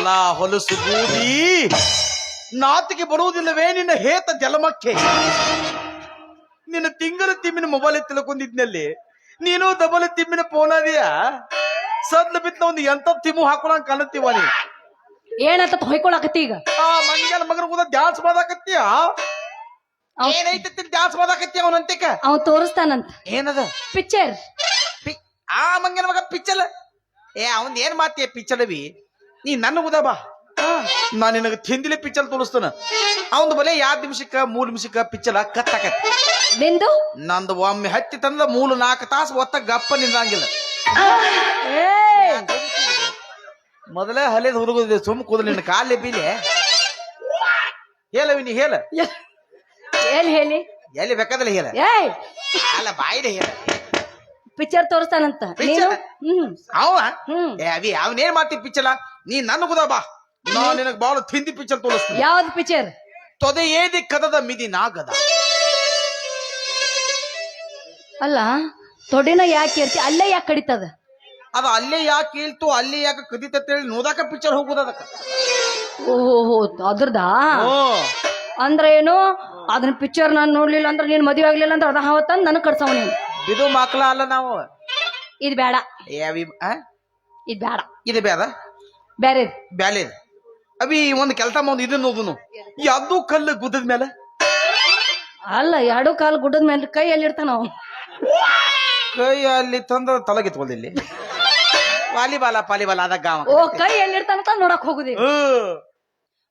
ಅಲ ಹೊಲಸು ಬೂದಿ. ನಾತಿಗೆ ಬರುವುದಿಲ್ಲವೇ ನಿನ್ನ ಹೇತ ಜಲಮಕ್ಕೆ? ನಿನ್ನ ತಿಂಗಳ ತಿಮ್ಮಿನ ಮೊಬೈಲ್ ತಿಳ್ಕೊಂಡಿದ್ನಲ್ಲಿ. ನೀನು ಡಬಲ್ ತಿಮ್ಮಿನ ಫೋನ್ ಅದೀಯಾ? ಸದ್ಲ ಬಿತ್ತ ಒಂದು ಎಂತ ತಿಮ್ಮು ಹಾಕೊಳಂಗ್ ಕಾಣತ್ತೀವ ನೀ ಏನಂತ ಹೊಯ್ಕೊಳಕತ್ತಿ ಈಗ? ಆ ಮಂಗ್ಯಾನ ಮಗನ ಕೂಡ ಡ್ಯಾನ್ಸ್ ಮಾಡಾಕತ್ತೀಯ? ಅವ್- ಏನೈತಿ ಡ್ಯಾನ್ಸ್ ಮಾಡಾಕತ್ತೀಯ ಅವನಂತಿಕ ಅವ ತೋರಿಸ್ತಾನಂತ. ಏನದ? ಪಿಕ್ಚರ್ ಪಿ- ಆ ಮಂಗನ ಮಗ ಪಿಚ್ಚಲ ಏ ಅವನ್ ಏನ್ ಮಾತಿಯ ಪಿಚ್ಚಲವಿ ನೀ ನನ್ನ ಉದ ಬಾ. ನಾ ನಿನಗೆ ತಿಂದಿಲಿ ಪಿಚ್ಚಲ್ ತೋರಿಸ್ತಾನ. ಅವನ್ ಬಲೆ ಯಾದ್ ನಿಮಿಷಕ್ಕ ಮೂರ್ ನಿಮಿಷಕ್ಕ ಪಿಚ್ಚಲ ಕತ್ತಾಕ ನಿಂದು? ನಂದು ಒಮ್ಮೆ ಹತ್ತಿ ತಂದ ಮೂರು ನಾಲ್ಕು ತಾಸು ಒತ್ತ ಗಪ್ಪ ನಿಂದಂಗಿಲ್ಲ! ಮೊದಲೇ ಹಲೇದ್ ಹುಡುಗದಿದೆ ಸುಮ್ ಕೂದಲು ನಿನ್ನ ಕಾಲೇ ಬೀಲೆ. ಹೇಳವಿ ನೀ ಹೇಳ. ಎ- ಏನ್ ಹೇಳಿ. ಎಲ್ಲಿ ಬೇಕಾದಲ್ಲ ಹೇಳ. ಏಯ್. ಅಲ್ಲ ಬಾಯಿಡೆ ಹೇಳ. ಪಿಕ್ಚರ್ ತೋರಿಸ್ತಾನಂತ. ನೀನು? ಹ್ಮ್. ಅವ ಹ್ಮ್. ಏ ಅವಿ ಅವನೇನ್ ಮಾಡ್ತಿ ಪಿಚ್ಚಲ? ನೀ ನನ್ನ ಗುದ ಬಾ. ನಾ ನಿನಗ್ ಬಹಳ ತಿಂದಿ ಪಿಕ್ಚರ್ ತೋರಿಸ್ತೀನಿ. ಯಾವ್ದು ಪಿಕ್ಚರ್ ತೊದೆ ಏದಿ ಕದದ ಮಿದಿ ನಾಗದ ಅಲ್ಲ ತೊಡಿನ ಯಾಕೆ ಇರ್ತಿ ಅಲ್ಲೇ ಯಾಕೆ ಕಡಿತದ? ಅದ ಅಲ್ಲೇ ಯಾಕೆ ಇಳ್ತು ಅಲ್ಲೇ ಯಾಕೆ ಕದಿತೇಳಿ ನೋದಾಕ ಪಿಕ್ಚರ್ ಹೋಗುದ ಅದಕ್ಕ. ಓಹೋ ಅದ್ರದಾ? ಅಂದ್ರ ಏನು? ಅದನ್ನ ಪಿಕ್ಚರ್ ನಾನು ನೋಡ್ಲಿಲ್ಲ ಅಂದ್ರೆ ನೀನ್ ಮದುವೆ ಆಗ್ಲಿಲ್ಲ ಅಂದ್ರೆ ಅದ ಹಾವತ್ತಂದ್ ನನಗ್ ಕಡ್ಸವ ನೀನು. ಇದು ಮಕ್ಳ ಅಲ್ಲ ನಾವು. ಇದು ಬೇಡ ಏ ಅವಿ ಆ? ಇದು ಬೇಡ ಇದು ಬೇದ ಬೇರೆ ಬ್ಯಾಲೆ ಅವಿ ಒಂದ್ ಕೆಲಸ ಒಂದು ಇದನ್ನ ಓದುನು ಯಾವ್ದು ಕಲ್ಲು ಗುದ್ದದ ಮೇಲೆ ಅಲ್ಲ ಎರಡು ಕಾಲು ಗುಡ್ಡದ ಮೇಲೆ ಕೈ ಎಲ್ಲಿರ್ತಾನ ಅವ ಕೈ ಅಲ್ಲಿ ತಂದ ತಲಗಿತ್ಕೊಳ್ದ ಇಲ್ಲಿ. ವಾಲಿಬಾಲ ಪಾಲಿಬಾಲ ಅದ ಗಾವ. ಓ ಕೈ ಎಲ್ಲಿರ್ತಾನ ಅಂತ ನೋಡಕ್ ಹೋಗುದಿ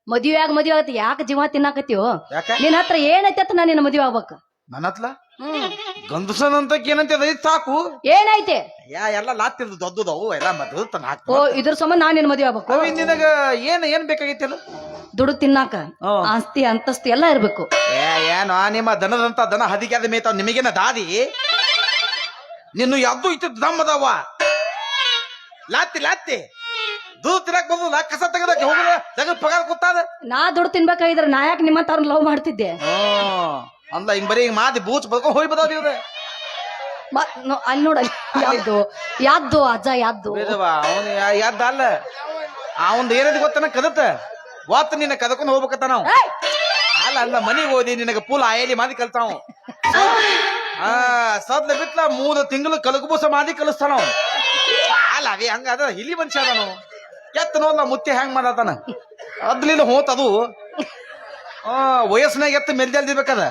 ಮದ್ವೆ ಆಗ ಮದ್ವೆ ಆಗತ್ತೆ ಯಾಕೆ ಜೀವ ತಿನ್ನಾಕತ್ತೀವೋ ಯಾಕ? ನಿನ್ ಹತ್ರ ಏನೈತಿ ಅಂತ ನಾನು ನಿನ್ನ ಮದ್ವೆ ಆಗ್ಬೇಕ. ನನ್ನ ಹತ್ಲ ಹ್ಮ್. ಗಂಧಸನಂತ ಏನಂತ ಅದ? ಇದ್ ಸಾಕು. ಏನೈತೆ ಯಾ ಎಲ್ಲ ಲಾತಿರ್ದು ದೊಡ್ಡದವು ಎಲ್ಲ ಮದು ಓ ಹಾಕ್ತಾವ ಇದ್ರ ಸಂಬಂಧ ನಾನ್ ನಿನ್ ಮದ್ವೆ ಆಗ್ಬೇಕು? ನಿನಗ ಏನ್ ಏನ್ ಬೇಕಾಗೈತಿ ಅಲ್ಲ ದುಡ್ಡು ತಿನ್ನಾಕ ಹ್ಮ್. ಆಸ್ತಿ ಅಂತಸ್ತಿ ಎಲ್ಲ ಇರ್ಬೇಕು. ಏ ಏನು ನಿಮ್ಮ ದನದಂತ ದನ ಹದಿಗ್ಯಾದ ಮೇಯ್ತಾವ ನಿಮಗೇನ ದಾದಿ? ನಿನ್ನ ಯಾವ್ದು ಇತ್ತು ದಮ್ಮದವ ಲಾತಿ ಲಾತಿ ದೂದ್ ತಿನ್ನಕ್ ಬಂದು ಕಸ ತೆಗದಕ್ಕೆ ಹೋಗುದ ಜಗ ಪಗಾರ ಕೂತಾದ ನಾ ದುಡ್ಡು ತಿನ್ಬೇಕಾಗಿದ್ರೆ ನಾ ಯಾಕೆ ನಿಮ್ಮಂತ ಅವ್ರನ್ನ ಲವ್ ಮಾಡ್ತಿದ್ದೆ ಅಂದ ಹಿಂಗ್ ಬರೀ ಹಿಂಗ್ ಮಾದಿ ಬೂಚ್ ಬದ್ಕೊಂಡ್ ಹೋಗಿ ಬದಾವ ಮತ್ ನೋ- ಅಲ್ಲಿ ನೋಡ ಯಾವ್ದು? ಯಾವ್ದು ಅಜ್ಜ ಯಾವ್ದು ಅವನು ಅಲ್ಲ? ಅವಂದ್ ಏನದು ಗೊತ್ತನ? ಕದತ ವಾತ್ ನಿನ್ನ ಕದಕೊಂಡ್ ಹೋಗ್ಬೇಕತ್ತ ನಾವು. ಏಯ್! ಅಲ್ಲ ಅಲ್ಲ ಮನಿಗ್ ಓದಿ ನಿನಗ ಪೂಲ್ ಆಯಲಿ ಮಾದಿ ಕಲ್ತಾವ ಆ ಸದ್ಲ ಬಿಟ್ಲ ಮೂರು ತಿಂಗಳು ಕಲಗುಬೂಸ ಮಾದಿ ಕಲಿಸ್ತಾನ ಅಲ್ಲ ಅವೇ ಹಂಗ ಅದ ಇಲ್ಲಿ ಮನುಷ್ಯ ಅದಾನು. ಎತ್ತ ನೋಡ್ಲ ಮುತ್ತೆ ಹ್ಯಾಂಗ್ ಮಾಡತಾನ. ಅದ್ಲಿಲ್ಲ ಹೋತದು ಆ ವಯಸ್ಸಿನಾಗ ಎತ್ತ ಮೆಲ್ಜಲ್ದಿರ್ಬೇಕದ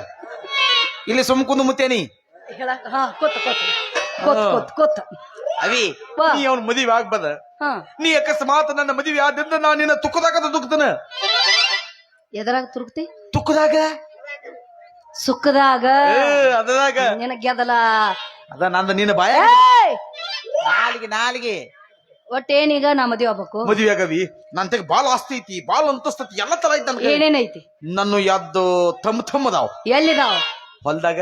ಇಲ್ಲಿ ಸುಮ್ ಕುಂದು ಮುತ್ತೇನಿ. ಹೇಳಕ್ ಹಾ ಕೂತ್ ಕೂತ್ ಕೂತ್ ಕೂತ್ ಕೂತ್. ಅವಿ ವಾ. ನೀ ಅವ್ನ ಮದುವೆ ಆಗ್ಬದ. ಹಾ. ನೀ ಅಕಸ್ಮಾತ್ ನನ್ನ ಮದುವೆ ಆದ್ರಿಂದ ನಾ ನಿನ್ನ ತುಕ್ಕದಾಗ ದುಕ್ತನ ಎದರಾಗ ತುರುಕ್ತಿ? ತುಕ್ಕದಾಗ ಸುಖದಾಗ ಏ, ಅದಾಗ ನಿನಗ್ ಗೆದಲ. ಅದ ನಂದ ನಿನ್ನ ಬಾಯ? ಏಯ್! ನಾಲಿಗೆ ನಾಲಿಗೆ. ಒಟ್ಟೇನೀಗ ನಾ ಮದ್ವೆ ಆಗ್ಬೇಕು. ಮದುವೆ ಆಗವಿ. ನಂತೆಗ್ ಬಾಳ ಆಸ್ತಿ ಐತಿ ಬಾಳ ಅಂತಸ್ತತಿ ಎಲ್ಲ ತರ ಐತಿ ಏನೇನೈತಿ ನನ್ನ ಯಾವ್ದು ತಮ್ಮ ತಮ್ಮದಾವ್. ಎಲ್ಲಿದಾವ್? ಹೊಲ್ದಾಗ?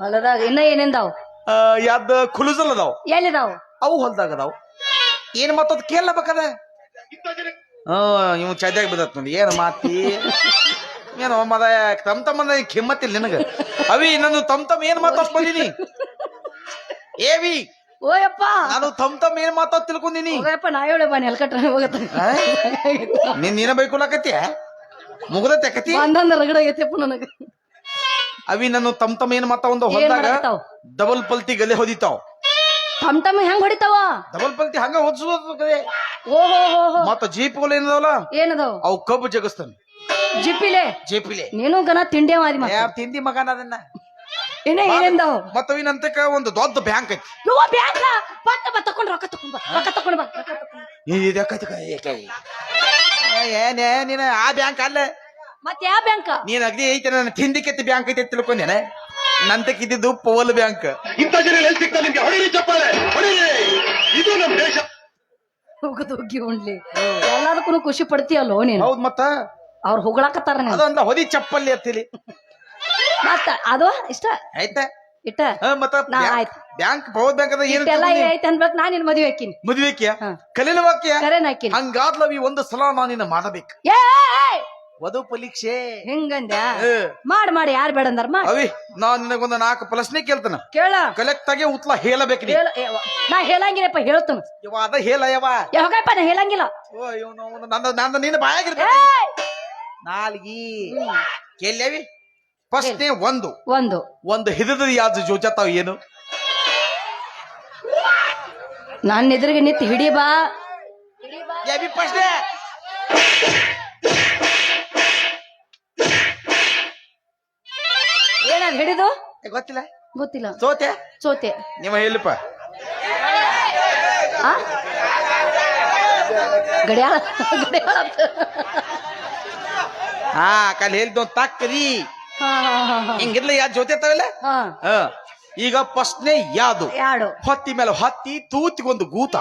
ಹೊಲದಾಗ ಇನ್ನ ಏನೇನ್ದಾವ್? ಯಾವ್ದು ಕುಲುಜಲ್ ಅದಾವ? ಎಲ್ಲಿದಾವ್? ಅವು ಹೊಲ್ದಾಗ ಅದಾವ. ಏನ್ ಮಾತದ್ ಕೇಳಬೇಕದ ಹಾ ಇವ್ ಚದ್ಯಾಗ ಬಿದ್ದತ್ ನೋಡಿ ಏನ್ ಮಾತಿ? ಏನು ಮದ ತಮ್ ತಮ್ಮನ ಕಿಮ್ಮತ್ತಿಲ್ಲ ನಿನಗ. ಅವಿ ನಾನು ತಮ್ ತಮ್ಮ ಏನ್ ಮಾತಾಡ್ಸ್ ಬಂದಿನಿ ಏವಿ ಓಯಪ್ಪ! ನಾನು ತಮ್ ತಮ್ಮ ಏನ್ ಮಾತಾಡ್ ತಿಳ್ಕೊಂಡಿನಿ ಹೋಗಪ್ಪ ನಾ ಹೇಳ ಬಾ ನೆಲ್ಕಟ್ರ ಹೋಗತ್ತ? ನೀನ್ ನೀನ ಬೈಕೊಳಕತ್ಯ ಮುಗದತ್ತೆ ಕತಿ? ಬಂದಂದ ರಗಡ ಆಗೈತೆಪ್ಪ ನನಗ. ಅವಿ ನನ್ನ ತಮ್ ತಮ್ಮ ಏನ್ ಮಾತಾವ ಒಂದು ಹೊಲ್ದಾಗ ಮಾಡಕತ್ತಾವ್ ಡಬಲ್ ಪಲ್ತಿ ಗಲೆ ಹೊದಿತಾವ್ ತಮ್ ತಮ್ಮ ಹೆಂಗ್ ಹೊಡಿತಾವ ಡಬಲ್ ಪಲ್ತಿ ಹಂಗ ಹೊದ್ಸೋದು ಓಹೋ ಹೋ ಹೋ ಮತ್ತ ಜೀಪ್ಗಳು ಏನದವಲ್ಲ ಏನದಾವ್ ಅವು ಕಬ್ಬು ಜಗಸ್ತಾನ ಜಿಪಿಲೆ ಜಿಪಿಲೆ ನೀನು ಗನ ತಿಂಡಿ ಮಾರಿ ಮತ್ತ ಯಾ ತಿಂದಿ ಮಗನ ಅದನ್ನ ಏನೇ ಏನೇಂದಾವ್ ಮತ್ತ ಅಂತಕ ಒಂದು ದೊಡ್ಡ ಬ್ಯಾಂಕ್ ಐತಿ ಯವ್ವ ಬ್ಯಾಂಕ್ ಬತ್ತ ಬಾ ತಕೊಂಡ್ ರೊಕ್ಕ ತಕೊಂಡ್ ಬಾ ರೊಕ್ಕ ತಕೊಂಡ್ ಬಾ ರೊಕ್ಕ ತಕೊಂಡ್ ಬಾ. ಏ, ಇದ್ಯಾಕೈತಿ ಕ- ಏ, ಕೈ. ಏ, ಏನೇ ನೀನ ಆ ಬ್ಯಾಂಕ್ ಅಲ್ಲ ಮತ್ ಯಾವ ಬ್ಯಾಂಕ್ ನೀನ್ ಅಗ್ದಿ ಐತೆ ನನ್ನ ತಿಂದಿ ಕೆತ್ತಿ ಬ್ಯಾಂಕ್ ಐತೆ ಅಂತ ತಿಳ್ಕೊಂಡೇನೆ? ನಂತಕ್ಕಿದ್ದು ಪೋಲ್ ಬ್ಯಾಂಕ್ ಇಂಥ ಜನ ಎಲ್ಲಿ ಸಿಗ್ತಾರೆ ನಿಮ್ಗೆ? ಹೊಡಿರಿ ಚಪ್ಪಾಳೆ ಹೊಡಿರಿ! ಇದು ನಮ್ ದೇಶ. ಹೋಗದು ಹೋಗಿ ಉಣ್ಲಿ ಎಲ್ಲದಕ್ಕೂ ಖುಷಿ ಪಡ್ತೀಯಲ್ಲೋ ನೀನು? ಹೌದ್ ಮತ್ತ? ಅವ್ರು ಹೊಗಳಕತ್ತಾರ ನೀನು ಅದೊಂದ ಹೊದಿ ಚಪ್ಪಲ್ಲಿ ಅತ್ತಿಲಿ ಮತ್ತ ಅದು ಇಷ್ಟ? ಆಯ್ತಾ? ಇಟ್ಟ? ಹ, ಮತ್ತ ನಾ ಆಯ್ತು. ಬ್ಯಾಂಕ್ ಪವರ್ ಬ್ಯಾಂಕ್ ಅದ ಏನು ಇಷ್ಟೆಲ್ಲ ಐತೆ ಅನ್ಬೇಕು ನಾನು ನಿನ್ ಮದುವೆ ಹಾಕಿನಿ. ಮದುವೆ ಹಾ. ಕಲೀಲ ವಾಕ್ಯ ಕರೆನ್ ಹಾಕಿನಿ. ಹಂಗಾದ್ಲವಿ ಒಂದು ಸಲ ನಾನು ನಿನ್ನ ಮಾಡಬೇಕು. ಏ ವಧು ಪರೀಕ್ಷೆ. ಹಿಂಗಂದ್ಯ? ಏ, ಮಾಡ್ ಮಾಡಿ ಯಾರು ಬೇಡ ಅಂದಾರ ಅವಿ ನಾ ನಿನಗೊಂದು ನಾಲ್ಕು ಪ್ರಶ್ನೆ ಕೇಳ್ತಾನ. ಕೇಳ. ಕಲೆಕ್ಟ್ ಆಗಿ ಉತ್ಲ ಹೇಳಬೇಕು ನೀ. ಹೇಳ ಹೇಳಂಗಿಲ್ಲಪ್ಪ ಹೇಳ್ತಾನ. ಇವ ಅದ ಹೇಳ ಯವ ಯಾವಾಗಪ್ಪ ನಾ ಹೇಳಂಗಿಲ್ಲ. ಓ ಇವನು ನಂದ ನಂದ ನಿನ್ನ ಬಾಯಾಗಿರ್ತ ಏಯ್! ನಾಲ್ಗಿ. ಕೇಳ್ಯಾವಿ ಪ್ರಶ್ನೆ ಒಂದು. ಒಂದು. ಒಂದು ಹಿಡಿದ ಯಾವ್ದು ಜೋಜಾತಾವ್ ಏನು? ನನ್ನ ಎದುರಿಗೆ ನಿಂತು ಹಿಡಿ ಬಾ. ಯಾವಿ ಪ್ರಶ್ನೆ. ಗೊತ್ತಿಲ್ಲ? ಗೊತ್ತಿಲ್ಲ. ಸೋತೆ? ಸೋತೆ. ನಿಮ್ಮ ಹೇಳಿಪ್ಪ ಆ? ಗಡಿಯಾಳ ಗಡಿಯಾಳ. ಹಾ ಕಾಲ್ ಹೇಳಿದ್ದು ತಕ್ಕರಿ ಹಾ ಹಾ ಹಾ ಹಾ. ಹಿಂಗಿರ್ಲಿ ಯಾವ್ದು ಜೋತಿರ್ತಾವಲ್ಲ ಹಾ. ಹ. ಈಗ ಪ್ರಶ್ನೆ ಯಾವ್ದು ಯಾಡು? ಹೊತ್ತಿ ಮೇಲೆ ಹತ್ತಿ ತೂತಿಗೊಂದು ಗೂತ.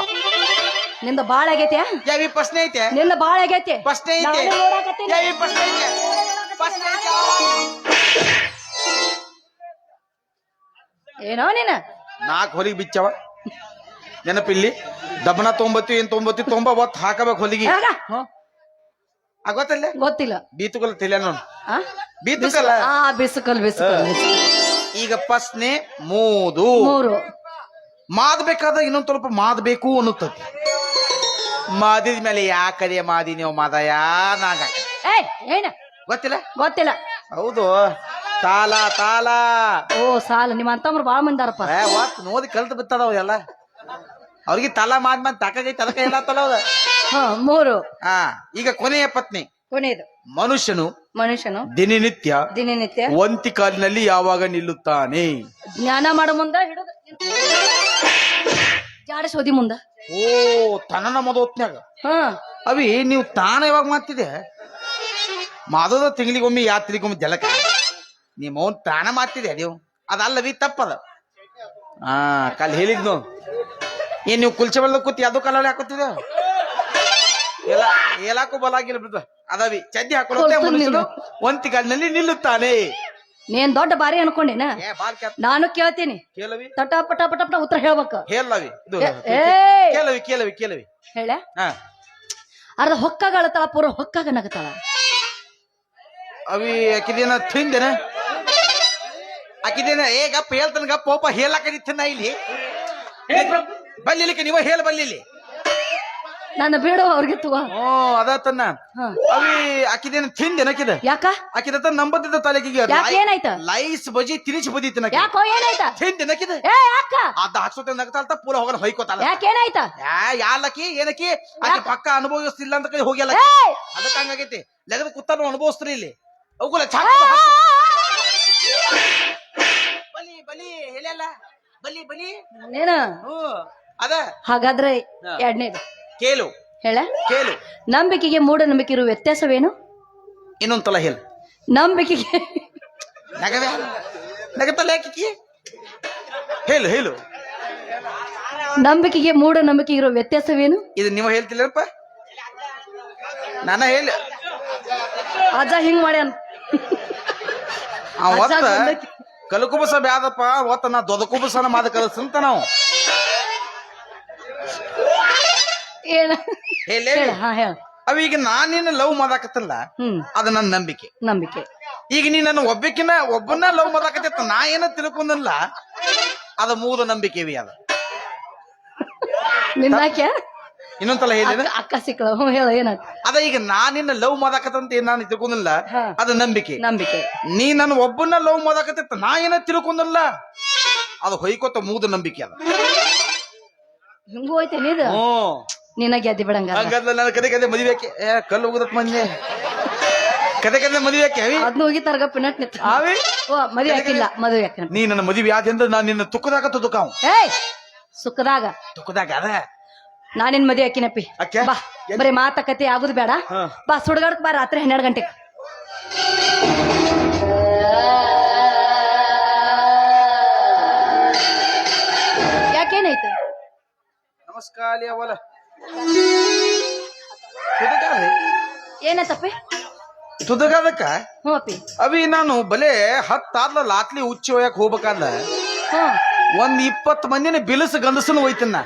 ನಿಂದ ಬಾಳ ಆಗೈತೆ? ಯಾವಿ ಪ್ರಶ್ನೆ ಐತೆ? ನಿಂದ ಬಾಳ ಆಗೈತೆ? ಪ್ರಶ್ನೆ ಐತೆ? ನಾನು ನೋಡಾಕತ್ತೀನಿ. ಯಾವಿ ಪ್ರಶ್ನೆ ಐತೆ? ಪ್ರಶ್ನೆ ಐತೆ. ಏನೋ ನೀನ? ನಾಲ್ಕು ಹೊಲಿಗೆ ಬಿಚ್ಚವ? ನೆನಪಿಲ್ಲಿ? ದಬ್ಬನ ತೊಂಬತ್ತು ಏನ್ ತೊಂಬತ್ತು ತೊಂಬ ಒತ್ ಹಾಕಬೇಕು ಹೊಲಿಗೆ. ಯಾವಾಗ? ಆಗೋತಲ್ಲ ಗೊತ್ತಿಲ್ಲ? ಬೀತುಕಲ್ ತಿಳಿಯ ನೋಡು. ಆ? ಬೀತುಕಲ್ಲ ಆ ಬಿಸುಕಲ್ ಬಿಸುಕಲ್ ಬಿಸುಕಲ್. ಈಗ ಪ್ರಶ್ನೆ ಮೂದು ಮೂರು. ಮಾದ್ಬೇಕಾದ ಇನ್ನೊಂದ್ ಸ್ವಲ್ಪ ಮಾದ್ಬೇಕು ಅನ್ನುತ್ತದೆ ಮಾದಿದ ಮೇಲೆ ಯಾಕದೆ ಮಾದಿ ನೀವು ಮಾದಯ ನಾಗ ಏಯ್ ಏನ? ಗೊತ್ತಿಲ್ಲ? ಗೊತ್ತಿಲ್ಲ. ಹೌದು. ತಾಲ ತಾಲ. ಓ ಸಾಲ. ನಿಮ್ಮ ಅಂತಮ್ರು ಬಾಳ ಮಂದಾರಪ್ಪ ಏ, ಒಟ್ ನೋಡಿ ಕಲ್ತು ಬಿತ್ತದವ ಎಲ್ಲ. ಅವ್ರಿಗೆ ತಲ ಮಾದ್ ಮಾದ್ ತಾಕಾಗೈತೆ ಅದಕ್ಕೆ ಹೇಳತ್ತಲ್ಲ ಅದ ಹಾ ಮೂರು. ಹಾ ಈಗ ಕೊನೆಯ ಪತ್ನಿ. ಕೊನೆಯದು ಮನುಷ್ಯನು ಮನುಷ್ಯನು. ದಿನನಿತ್ಯ ದಿನನಿತ್ಯ. ಒಂತಿ ಕಾಲಿನಲ್ಲಿ ಯಾವಾಗ ನಿಲ್ಲುತ್ತಾನೆ? ಜ್ಞಾನ ಮಾಡೋ ಮುಂದ ಹಿಡಿದು ಜಾಡಿಸ್ ಓದಿ ಮುಂದ. ಓ ತನನ ಮದೋತ್ನ್ಯಾಗ ಹಾ. ಅವಿ ನೀವು ತಾನ ಯಾವಾಗ ಮಾತಿದೆ ಮಾದದ ತಿಂಗಳಿಗೊಮ್ಮೆ ಯಾ ತಿಂಗಳಿಗೊಮ್ಮೆ ಜಲಕ. ನಿಮ್ಮ ಅವ್ನ್ ಪ್ರಾಣ ಮಾತಿದೆ ನೀವು ಅದಲ್ಲವಿ ತಪ್ಪದ. ಹಾ ಕಾಲ್ ಹೇಳಿದ್ನು ಏನ್ ನೀವು ಕುಲ್ಚೆ ಬೆಳ್ದ ಕೂತಿ ಅದು ಕಲ್ಲಲ್ಲಿ ಹಾಕೋತಿದ ಎಲ್ಲ ಎಲ್ಲಾಕು ಬಲಾಗಿಲ್ಲ ಬಿಡ್ದು. ಅದವಿ ಚಡ್ಡಿ ಹಾಕೊಳ್ಳುತ್ತೆ. ಒಂತಿ ಕಾಲಿನಲ್ಲಿ ನಿಲ್ಲುತ್ತಾನೆ. ನೀನ್ ದೊಡ್ಡ ಬಾರಿ ಅನ್ಕೊಂಡೇನ? ನಾನು ಕೇಳ್ತೀನಿ. ಕೇಳವಿ? ತಟ ಪಟ ಪಟ ಪಟ ಉತ್ತರ ಹೇಳ್ಬೇಕು. ಹೇಳವಿ ಕೇಳವಿ ಕೇಳವಿ ಕೇಳವಿ. ಹೇಳ. ಹಾ. ಅರ್ಧ ಹೊಕ್ಕಾಗ ಅಳತಾಳ ಪೂರ ಹೊಕ್ಕಾಗ ನಗತಾಳ. ಅವಿ ಯಾಕಿದೇನ ತಿಂದೇನ? ಆಕಿದೇನ ಏ ಗಪ್ಪ ಹೇಳ್ತಾನ ಗಪ್ಪ ಒಪ್ಪ ಹೇಳಕದಿತ್ತನ ಇಲ್ಲಿ. ಬಲ್ಲಿಲಿಕ್ಕೆ ನೀವ ಹೇಳ ಬಲ್ಲಿಲಿ. ನನ್ನ ಬೇಡ ಅವ್ರಿಗೆ ತುವ ಓ ಅದ ತನ್ನ. ಅವಿ ಆಕಿದೇನ ತಿಂದೇನ ಆಕಿದ ಯಾಕ? ಆಕಿದ ನಂಬದಿದ್ದ ತಲೆಗಿಗೆ ಯಾಕ ಏನಾಯ್ತ? ಲೈಸ್ ಬಜಿ ತಿನಿಸಿ ಬದಿತ್ತಿನ ಯಾಕೋ ಏನಾಯ್ತ? ತಿಂದೇನ ಆಕಿದ ಏ ಯಾಕ? ಅದ ಹಾಕ್ಸೋತ ನಗತಾಳ್ತ ಪೂಲ ಹೋಗನ ಹೊಯ್ಕೋತಾಳ. ಯಾಕ ಏನಾಯ್ತ? ಯಾ ಯಾಲಕಿ ಏನಕಿ ಆಕಿ ಪಕ್ಕ ಅನುಭವಿಸ್ತಿಲ್ಲ ಅಂತ ಕೈ ಹೋಗ್ಯಲ್ಲ ಅದಕ್ಕ ಹಂಗಾಗೈತಿ. ಲೆಗದ ಕುತ್ತಾನು ಅನುಭವಿಸ್ತ್ರಿ ಇಲ್ಲಿ. ಅವುಗಳ ಚಾಕ ಬಲಿ ಹೇಳಲ್ಲ ಬಲಿ ಬಲಿ. ನೀನು? ಹ್ಞೂ. ಅದ? ಹಾಗಾದ್ರೆ ಎರಡನೇದು. ಕೇಳು. ಹೇಳ. ಕೇಳು. ನಂಬಿಕೆಗೆ ಮೂಢನಂಬಿಕೆ ಇರುವ ವ್ಯತ್ಯಾಸವೇನು? ಇನ್ನೊಂದ್ಸಲ ಹೇಳು. ನಂಬಿಕೆಗೆ ನಗವೆ? ನಗತ್ತಲ್ಲ ಯಾಕಿಕಿ ಹೇಳು ಹೇಳು. ನಂಬಿಕೆಗೆ ಮೂಢನಂಬಿಕೆ ಇರೋ ವ್ಯತ್ಯಾಸವೇನು? ಇದು ನೀವು ಹೇಳ್ತಿಲ್ಲಪ್ಪ ನಾನ ಹೇಳಿ. ಅಜ್ಜ ಹಿಂಗ್ ಮಾಡ್ಯಾನ. ಆ ಒತ್ತ ಬಂದೈತಿ. ಕಲಕುಬಸ ಬ್ಯಾದಪ್ಪ ಒತ್ತ ನಾ ದೊದಕುಬಸನ ಮಾದ ಕಲಸಂತ ನಾವು. ಏನ ಹೇಳೇ ಹೇಳ ಹಾ ಹೇಳ. ಅವ ಈಗ ನಾನ್ ನಿನ್ನ ಲವ್ ಮಾದಾಕತ್ತಲ್ಲ ಹ್ಮ್. ಅದು ನನ್ನ ನಂಬಿಕೆ. ನಂಬಿಕೆ. ಈಗ ನೀ ನನ್ನ ಒಬ್ಬಕಿನ ಒಬ್ಬನ ಲವ್ ಮಾಡಾಕತ್ತಿತ್ತ ನಾ ಏನ ತಿಳ್ಕೊಂಡಲ್ಲ ಅದ ಮೂದ ನಂಬಿಕೆ ಅದ. ನಿನ್ನಾಕ್ಯ ಇನ್ನೊಂದ್ಸಲ ಹೇಳಿದ ಅಕ್ಕ- ಅಕ್ಕ ಸಿಕ್ಕಳ. ಹ್ಞೂ ಹೇಳ ಏನ ಅದ ಈಗ ನಾನಿನ್ನ ಲವ್ ಮಾಡಾಕತ್ತಂತ ಏನ್ ನಾನು ತಿಳ್ಕೊಂಡಿಲ್ಲ ಹಾ. ಅದು ನಂಬಿಕೆ. ನಂಬಿಕೆ. ನೀ ನನ್ನ ಒಬ್ಬನ ಲವ್ ಮಾಡಾಕತ್ತಿತ್ತ ನಾ ಏನ ತಿಳ್ಕೊಂಡಿಲ್ಲ? ಅದು ಹೊಯ್ಕೋತ ಮೂದ ನಂಬಿಕೆ ಅದ. ಹಿಂಗೂ ಹೋಯ್ತೇನೆ ಇದು? ಹ್ಮ್ ನಿನ್ನ ಗೆದ್ದಿ ಬಿಡಂಗ ಹಂಗಂದ್ರೆ ನನ್ನ ಕದೆ ಕದೆ ಆಕೆ ಏ ಕಲ್ಲು ಹೋಗುದತ್ ಮಂಜೆ ಕದೆ ಕದೆ ಮದುವೆಕ್ಕೆ ಅವಿ? ಅದ್ನ ಹೋಗಿ ತರಗ ಪಿನಟ್ ನಿತ್ತ ಆವಿ? ಓ ಮದುವೆ ಹಾಕಿಲ್ಲ ಮದುವೆ ಹಾಕಿನ. ನೀ ನನ್ನ ಮದುವೆ ಆದ್ರಿಂದ ನಾನು ನಿನ್ನ ತುಕ್ಕದಾಗ ತುದುಕಾವ್ ಏಯ್ ಸುಖದಾಗ. ತುಕ್ಕದಾಗ ಅದ ನಾನಿನ್ ಮದುವೆ ಹಾಕಿನಪ್ಪಿ ಅಕ್ಕೆ? ಬಾ ಬರೀ ಮಾತಕತೆ ಆಗುದು ಬೇಡ. ಹಾ. ಬಾ ಸುಡಗಾಡಕ್ ಬಾ ರಾತ್ರಿ ಹನ್ನೆರಡು ಗಂಟೆಗೆ. ಯಾಕೇನಾಯ್ತು? ನಮಸ್ಕಾರ ಅವಲ. ತುದಗಾದ ಏನಾಯ್ತಪ್ಪಿ ತುದಗಾದಕ್ಕ ಹ್ಞೂ ಅಪ್ಪಿ. ಅವಿ ನಾನು ಬಲೆ ಹತ್ತಾದ್ಲ ಲಾತ್ಲಿ ಉಚ್ಚಿ ಒಯ್ಯಕ್ ಹೋಗ್ಬೇಕಾದ. ಹ್ಞೂ. ಒಂದ್ ಇಪ್ಪತ್ ಮಂದಿನ ಬಿಲಸ್ ಗಂಡಸನು ಒಯ್ತನ್ನ.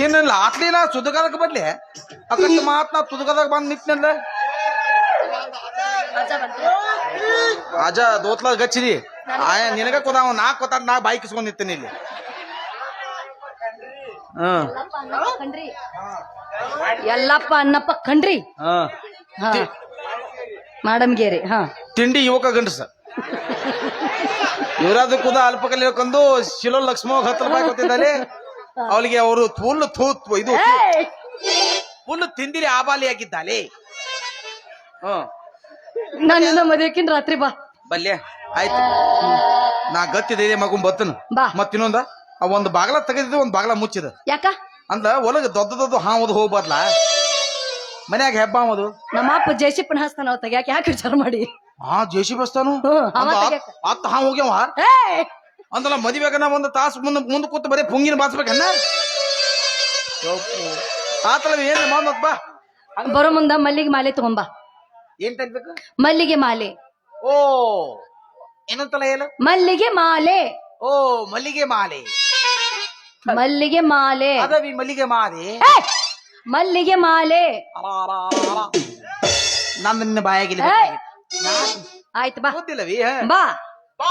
ಇನ್ನ ಲಾತ್ಲಿನ ಸುದಗಾದಕ್ ಬದ್ಲಿ ಅಕಸ್ಮಾತ್ ನಾ ತುದಗದಾಗ ಬಂದ್ ನಿಂತ ಅಜ ದೋತ್ಲ ಗಚ್ಚಿರಿ ಆಯ ನಿನಗ ಕೊದಾವ ನಾ ಕೊತ್ತಾದ ನಾ ಬಾಯಿ ನಿಂತೀನಿ ಇಲ್ಲಿ. ಎಲ್ಲಪ್ಪ ಅನ್ನಪ್ಪ ಹಾ. ಮಾಡಮ್ಗೇರಿ ಹಾ. ತಿಂಡಿ ಯುವಕ ಗಂಡಸ. ಇವರಾದ ಕುದ ಅಲ್ಪಕಲ್ಲಿ ಹೇಳ್ಕೊಂಡು ಶಿಲೋ ಲಕ್ಷ್ಮೋ ಹತ್ತು ರೂಪಾಯಿ ಕೊಟ್ಟಿದ್ದಾರೆ ಅವಳಿಗೆ ಅವರು ಫುಲ್ ತೂತ್ವ ಇದು! ಫುಲ್ ತಿಂದಿರಿ ಆಬಾಲಿ ಆಗಿದ್ದಾಳೆ ಹ್ಮ್. ನಾನು ಇನ್ನ ಮದುವೆಕಿನ್ ರಾತ್ರಿ ಬಾ. ಬಲ್ಯ ಆಯ್ತು. ನಾ ಗತ್ತಿದೆ ಮಗು ಬತ್ತನು. ಬಾ. ಮತ್ ಇನ್ನೊಂದ ಆ ಒಂದ್ ಬಾಗಲ ತೆಗೆದಿದ್ದು ಒಂದ್ ಬಾಗಲ ಮುಚ್ಚಿದ. ಯಾಕ? ಅಂದ ಒಳಗ ದೊಡ್ಡ ದೊಡ್ಡ ಹಾವದು ಹೋಗ್ಬಾರ್ಲ. ಮನ್ಯಾಗ ಹೆಬ್ಬ ಅವದು ನಮ್ಮ ಅಪ್ಪ ಜಯಸಿಪ್ಪನ ಹಸ್ತಾನ ಅವ ತೆಗ್ಯಾಕ ಯಾಕೆ ವಿಚಾರ ಮಾಡಿ? ಹಾ ಜೇಸಿ ಬಸ್ತಾನು ಅತ್ತ ಹಾ ಹೋಗ್ಯಾವ. ಏಯ್! ಮದುವೆಗ ನಾ ಒಂದು ತಾಸು ಮುಂದೆ ಮುಂದೆ ಕೂತು ಬರೀ ಪುಂಗಿನ ಬಾಸ್ಬೇಕನ್ನ ಆತಲ ಏನ್ ಮಾಮತ್ ಬಾ. ಬರೋ ಮುಂದ ಮಲ್ಲಿಗೆ ಮಾಲೆ ತಗೊಂಬಾ ಏನ್ ತೆಗ್ಬೇಕು? ಮಲ್ಲಿಗೆ ಮಾಲೆ. ಓ ಏನಂತಲ್ಲ ಹೇಳು? ಮಲ್ಲಿಗೆ ಮಾಲೆ. ಓ ಮಲ್ಲಿಗೆ ಮಾಲೆ. ಮಲ್ಲಿಗೆ ಮಾಲೆ. ಅದವಿ ಮಲ್ಲಿಗೆ ಮಾಲೆ. ಮಲ್ಲಿಗೆ ಮಾಲೆ. ನನ್ನ ಬಾಯಾಗಿಲ್ಲ! ಆಯ್ತು ಬಾ ಗೊತ್ತಿಲ್ಲವಿ ಬಾ ಬಾ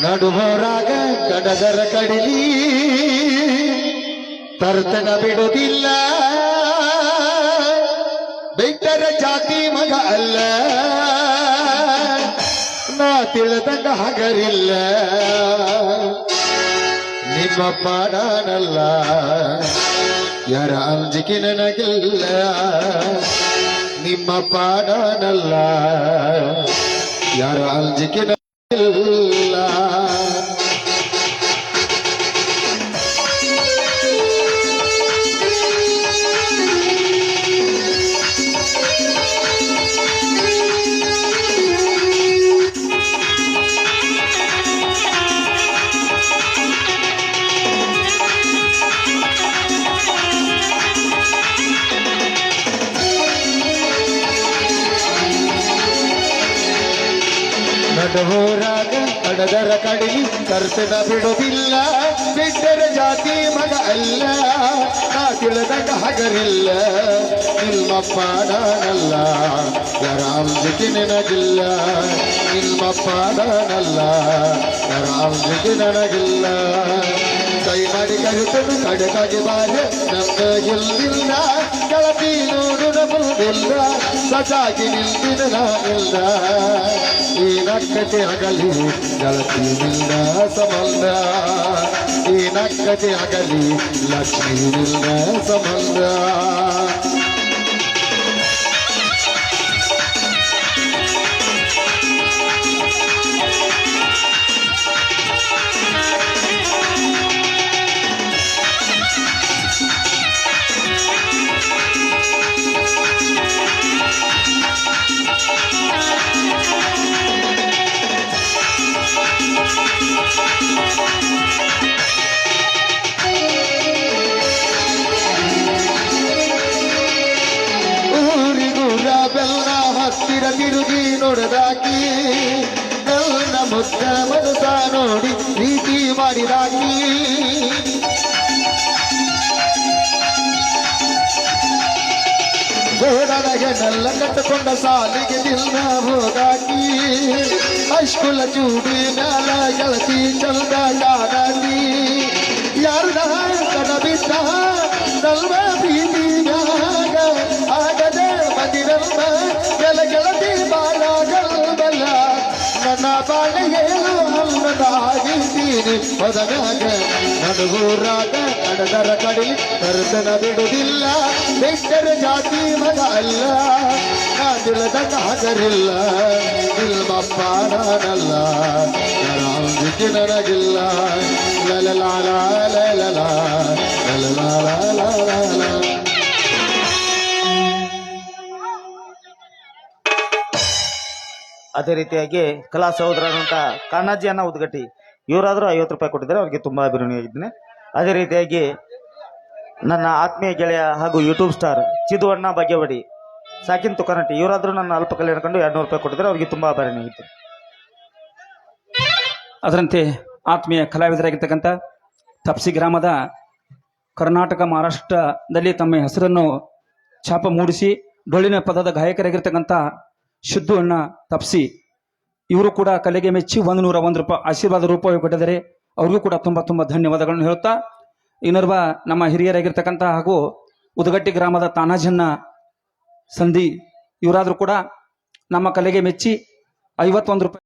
ನಡುವರಾಗ ಕಡದರ ಕಡಿಲಿ ತರ್ತನ ಬಿಡುವುದಿಲ್ಲ ಬೆಟ್ಟರ ಜಾತಿ ಮಗ ಅಲ್ಲ. ನಾ ತಿಳಿದಂಗ ಹಗರಿಲ್ಲ. ನಿಮ್ಮ ಪಾಡನಲ್ಲ. ಯಾರ ಅಂಜಿಕೆ ನನಗಿಲ್ಲ. ನಿಮ್ಮ ಪಾಡನಲ್ಲ. ಯಾರ ಅಂಜಿಕೆ ನನಗಿಲ್ಲ. ಕರ್ತನ ಬಿಡುವುದಿಲ್ಲ ಬಿಟ್ಟರ ಜಾತಿ ಮಗ ಅಲ್ಲ. ನಾ ತಿಳಿದಾಗ ಹಗರಿಲ್ಲ ನಿಮ್ಮಪ್ಪ ನಾನಲ್ಲ. ಯಾರ ಅಂಜಿಕೆ ನಿನಗಿಲ್ಲ. ನಿಮ್ಮಪ್ಪ ನಾನಲ್ಲ. ಯಾರ ಅಂಜಿಕೆ ನನಗಿಲ್ಲ. ಕೈ ಮಾಡಿ ಕರೆತನು ಕಡಕಾಗಿ ಬಾರೆ ನಮ್ಮ ಗೆಲ್ಲಿಲ್ಲ ನೋಡು ನಮ್ಮದಿಲ್ಲ ಸಜಾಗಿ ನಿಂತಿನ ನಾನಿಲ್ಲ ಈ ನಕ್ಕತೆ ಅಗಲಿ ಗೆಳತಿ ನಿಲ್ಲ ಸಂಬಂಧ. ಈ ನಕ್ಕತೆ ಅಗಲಿ ಲಕ್ಷ್ಮೀ ಸಂಬಂಧ. ಹತ್ತಿರ ತಿರುಗಿ ನೋಡದಾಕಿ ನನ್ನ ಮುದ್ದ ಮನಸ ನೋಡಿ ಪ್ರೀತಿ ಮಾಡಿದಾಕಿ ಗೋಡದ ಹೆಣ್ಣೆಲ್ಲ ಕಟ್ಟಿಕೊಂಡ ಸಾಲಿಗೆ ನಿಲ್ಲ ಹೋದಾಕಿ ಅಶ್ಕುಲ ಚೂಡಿ ಮ್ಯಾಲ ಗೆಳತಿ ಚಂದ ಕಾಡಾಟಿ ನನ್ನ ಬಾಳ ಏನು ಅಲ್ಲದಾಗಿದ್ದೀನಿ ಹೊದನಾಗ ನಡುಗೂರಾಗ ನಡೆದರ ಕಡಲಿ ಕರ್ತನ ಬಿಡುವುದಿಲ್ಲ. ಬೆಟ್ಟರ ಜಾತಿ ಮಗ ಅಲ್ಲ. ನಾ ತಿಳಿದಂಗ ಹಗರಿಲ್ಲ ನಿಲ್ಮಪ್ಪ ನಾನಲ್ಲ. ಯಾರಾಂಜಿಕೆ ನನಗಿಲ್ಲ. ಲಲಲಾಲ ಲಲಲ. ಅದೇ ರೀತಿಯಾಗಿ ಕಲಾ ಸಹೋದರರಂತ ಕಾಣಾಜಿಯನ್ನು ಉದ್ಗಟ್ಟಿ ಇವರಾದರೂ ಐವತ್ತು ರೂಪಾಯಿ ಕೊಟ್ಟಿದ್ದಾರೆ, ಅವರಿಗೆ ತುಂಬಾ ಅಭಿನಂದನೆ ಅದೇ ರೀತಿಯಾಗಿ ನನ್ನ ಆತ್ಮೀಯ ಗೆಳೆಯ ಹಾಗೂ ಯೂಟ್ಯೂಬ್ ಸ್ಟಾರ್ ಚಿದುವಣ್ಣ ಬಗೆವಡಿ, ಸಾಕಿನ್ ತುಕಾನಟ್ಟಿ, ಇವರಾದರೂ ನನ್ನ ಅಲ್ಪ ಕಲ್ಯಾಣ ಕಂಡು ಎರಡು ನೂರು ರೂಪಾಯಿ ಕೊಟ್ಟಿದ್ದಾರೆ, ಅವರಿಗೆ ತುಂಬಾ ಅಭಿನಂದನೆ ಅದರಂತೆ ಆತ್ಮೀಯ ಕಲಾವಿದರಾಗಿರ್ತಕ್ಕಂಥ ತಪ್ಸಿ ಗ್ರಾಮದ ಕರ್ನಾಟಕ ಮಹಾರಾಷ್ಟ್ರದಲ್ಲಿ ತಮ್ಮ ಹೆಸರನ್ನು ಛಾಪ ಮೂಡಿಸಿ ಡೊಳ್ಳಿನ ಪದದ ಗಾಯಕರಾಗಿರ್ತಕ್ಕಂಥ ಶುದ್ಧು ಅಣ್ಣ ತಪ್ಸಿ ಇವರು ಕೂಡ ಕಲೆಗೆ ಮೆಚ್ಚಿ ಒಂದು ನೂರ ಒಂದು ರೂಪಾಯಿ ಆಶೀರ್ವಾದ ರೂಪಾಯಿ ಕೊಟ್ಟಿದ್ದಾರೆ. ಅವ್ರಿಗೂ ಕೂಡ ತುಂಬ ತುಂಬ ಧನ್ಯವಾದಗಳನ್ನು ಹೇಳುತ್ತಾ ಇನ್ನರ್ವ ನಮ್ಮ ಹಿರಿಯರಾಗಿರ್ತಕ್ಕಂಥ ಹಾಗೂ ಉದಗಟ್ಟಿ ಗ್ರಾಮದ ತಾನಾಜನ್ನ ಸಂಧಿ, ಇವರಾದರೂ ಕೂಡ ನಮ್ಮ ಕಲೆಗೆ ಮೆಚ್ಚಿ ಐವತ್ತೊಂದು ರೂಪಾಯಿ